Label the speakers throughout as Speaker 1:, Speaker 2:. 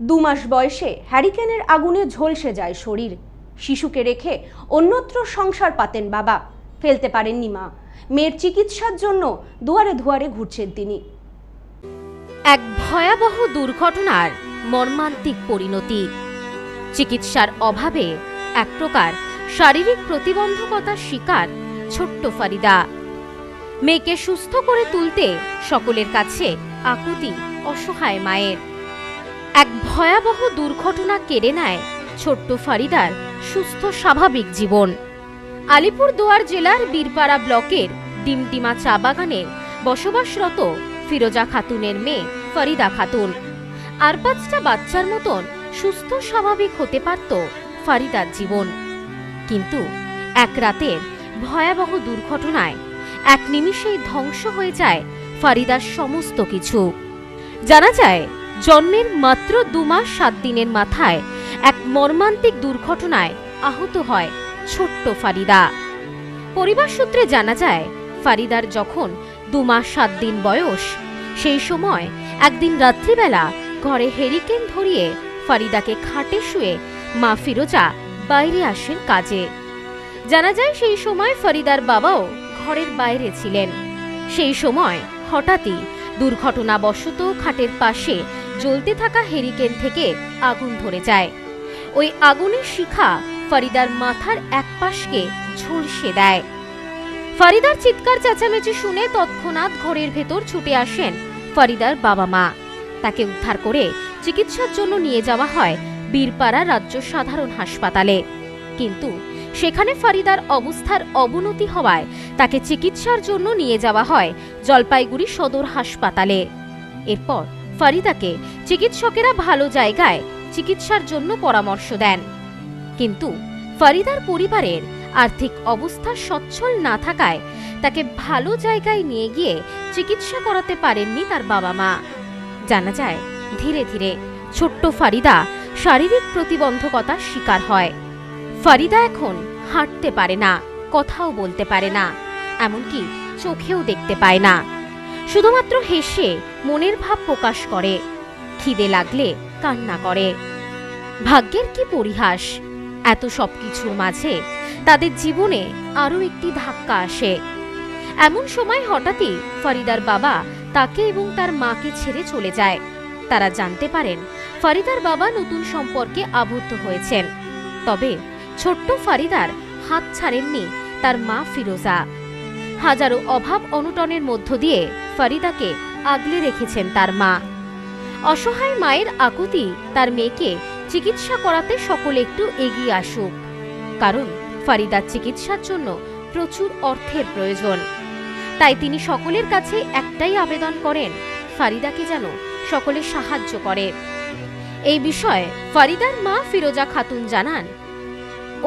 Speaker 1: দু মাস বয়সে হ্যারিকেনের আগুনে ঝলসে যায় শরীর। শিশুকে রেখে অন্যত্র সংসার পাতেন বাবা। ফেলতে পারেননি মা। মেয়ের চিকিৎসার জন্য দুয়ারে দুয়ারে ঘুরছেন তিনি।
Speaker 2: এক ভয়াবহ দুর্ঘটনার মর্মান্তিক পরিণতি। চিকিৎসার অভাবে এক প্রকার শারীরিক প্রতিবন্ধকতার শিকার ছোট্ট ফারিদা। মেয়েকে সুস্থ করে তুলতে সকলের কাছে আকুতি অসহায় মায়ের। ভয়াবহ দুর্ঘটনা কেড়ে নেয় ছোট্ট ফারিদার সুস্থ স্বাভাবিক জীবন। আলিপুর আলিপুরদুয়ার জেলার বীরপাড়া ব্লকের ডিমটিমা চা বাগানে বসবাসরত ফিরোজা খাতুনের মেয়ে ফরিদা খাতুন। আর পাঁচটা বাচ্চার মতন সুস্থ স্বাভাবিক হতে পারত ফারিদার জীবন। কিন্তু এক রাতের ভয়াবহ দুর্ঘটনায় এক নিমিষেই ধ্বংস হয়ে যায় ফারিদার সমস্ত কিছু। জানা যায় জন্মের মাত্র দু মাস সাত দিনের মাথায় এক মর্মান্তিক দুর্ঘটনায় আহত হয় ছোট্ট ফারিদা। পরিবার সূত্রে জানা যায়, ফারিদার যখন দু মাস সাত দিন বয়স, সেই সময় একদিন রাত্রিবেলা ঘরে হেরিকেন ধরিয়ে ফারিদাকে খাটে শুয়ে মা ফিরোজা বাইরে আসেন কাজে। জানা যায় সেই সময় ফরিদার বাবাও ঘরের বাইরে ছিলেন। সেই সময় হঠাৎই দুর্ঘটনাবশত খাটের পাশে জ্বলতে থাকা হেরিকেন থেকে আগুন ধরে যায়। ওই আগুনের শিখা ফরিদার মাথার এক পাশকে ঝলসে দেয়। ফারিদার চিৎকার চেঁচামেচি শুনে তৎক্ষণাৎ ঘরের ভেতর ছুটে আসেন ফরিদার বাবা মা। তাকে উদ্ধার করে চিকিৎসার জন্য নিয়ে যাওয়া হয় বীরপাড়া রাজ্য সাধারণ হাসপাতালে। কিন্তু সেখানে ফারিদার অবস্থার অবনতি হওয়ায় তাকে চিকিৎসার জন্য নিয়ে যাওয়া হয় জলপাইগুড়ি সদর হাসপাতালে। এরপর ফারিদাকে চিকিৎসকেরা ভালো জায়গায় চিকিৎসার জন্য পরামর্শ দেন। কিন্তু ফারিদার পরিবারের আর্থিক অবস্থা সচ্ছল না থাকায় তাকে ভালো জায়গায় নিয়ে গিয়ে চিকিৎসা করাতে পারেননি তার বাবা মা। জানা যায়, ধীরে ধীরে ছোট্ট ফারিদা শারীরিক প্রতিবন্ধকতার শিকার হয়। ফারিদা এখন হাঁটতে পারে না, কথাও বলতে পারে না, এমনকি চোখেও দেখতে পায় না। শুধুমাত্র হেসে মনের ভাব প্রকাশ করে, খিদে লাগলে কান্না করে। ভাগ্যের কি পরিহাস? এত সব কিছুর মাঝে তাদের জীবনে আরও একটি ধাক্কা আসে। এমন সময় হঠাৎই ফরিদার বাবা তাকে এবং তার মাকে ছেড়ে চলে যায়। তারা জানতে পারেন ফরিদার বাবা নতুন সম্পর্কে আবদ্ধ হয়েছেন। তবে ছোট্ট ফারিদার হাত ছাড়েননি তার মা ফিরোজা। হাজারো অভাব অনুটনের মধ্য দিয়ে ফরিদাকে আগলে রেখেছেন তার মা। অসহায় মায়ের আকুতি তার মেয়েকে চিকিৎসা করাতে সকলে একটু এগিয়ে আসুক, কারণ ফারিদার চিকিৎসার জন্য প্রচুর অর্থের প্রয়োজন। তাই তিনি সকলের কাছে একটাই আবেদন করেন, ফারিদাকে যেন সকলে সাহায্য করে। এই বিষয়ে ফারিদার মা ফিরোজা খাতুন জানান,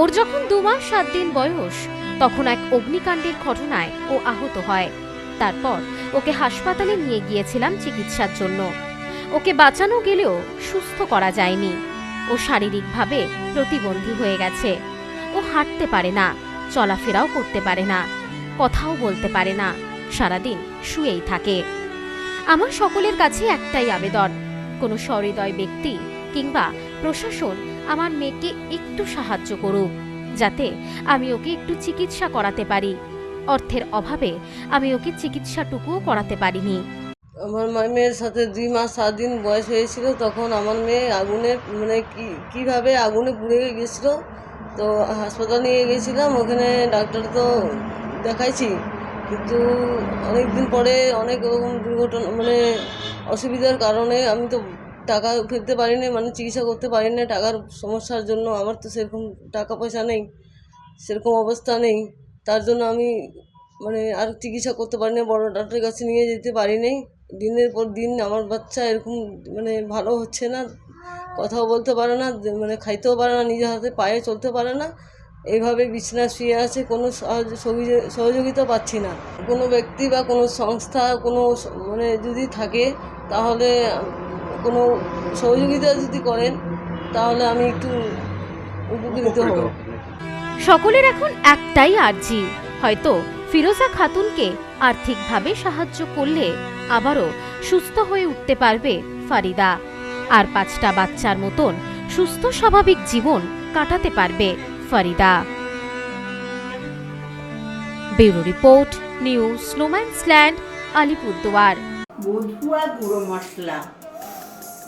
Speaker 2: ওর যখন দু মাস সাত দিন বয়স তখন এক অগ্নিকাণ্ডের ঘটনায় ও আহত হয়। তারপর ওকে হাসপাতালে নিয়ে গিয়েছিলাম চিকিৎসার জন্য। ওকে বাঁচানো গেলেও সুস্থ করা যায়নি। ও শারীরিকভাবে প্রতিবন্ধী হয়ে গেছে। ও হাঁটতে পারে না, চলাফেরাও করতে পারে না, কথাও বলতে পারে না, সারাদিন শুয়েই থাকে। আমার সকলের কাছে একটাই আবেদন, কোনো সহৃদয় ব্যক্তি কিংবা প্রশাসন আমার মেয়েকে একটু সাহায্য করুক। যাতে আমি ওকে একটু চিকিৎসা করাতে পারি। অর্থের অভাবে আমি ওকে চিকিৎসাটুকুও করাতে পারিনি।
Speaker 3: আমার মেয়ের সাথে দুই মাস সাত দিন বয়স হয়েছিল, তখন আমার মেয়ে আগুনে মানে কি, কীভাবে আগুনে পুড়ে গেছিল, তো হাসপাতাল নিয়ে গেছিলাম, ওখানে ডাক্তার তো দেখাইছি। কিন্তু অনেক দিন পরে অনেক রকম দুর্ঘটনা মানে অসুবিধার কারণে আমি তো টাকা ফেলতে পারিনি মানে চিকিৎসা করতে পারি না টাকার সমস্যার জন্য আমার তো সেরকম টাকা পয়সা নেই, সেরকম অবস্থা নেই, তার জন্য আমি মানে আর চিকিৎসা করতে পারি না বড় ডাক্তারের কাছে নিয়ে যেতে পারি নাই দিনের পর দিন আমার বাচ্চা এরকম মানে ভালো হচ্ছে না, কথাও বলতে পারে না মানে খাইতেও পারে না, নিজের হাতে পায়ে চলতে পারে না, এইভাবে বিছানা শুয়ে আছে, কোনো সহযোগিতা পাচ্ছি না, কোনো ব্যক্তি বা কোনো সংস্থা, কোনো মানে যদি থাকে, তাহলে কোনো সহযোগিতা যদি করেন তাহলে আমি একটু উপকৃত হব।
Speaker 2: সকলের এখন একটাই আর্জি হয়তো ফিরোজা খাতুনকে আর্থিকভাবে সাহায্য করলে আবারও সুস্থ হয়ে উঠতে পারবে ফারিদা। আর পাঁচটা বাচ্চার মতন সুস্থ স্বাভাবিক জীবন কাটাতে পারবে ফরিদা। ব্যুরো রিপোর্ট নিউজ স্নোম্যান্সল্যান্ড আলিপুরদুয়ার।
Speaker 4: বধুয়া গুঁড়ো মশলা।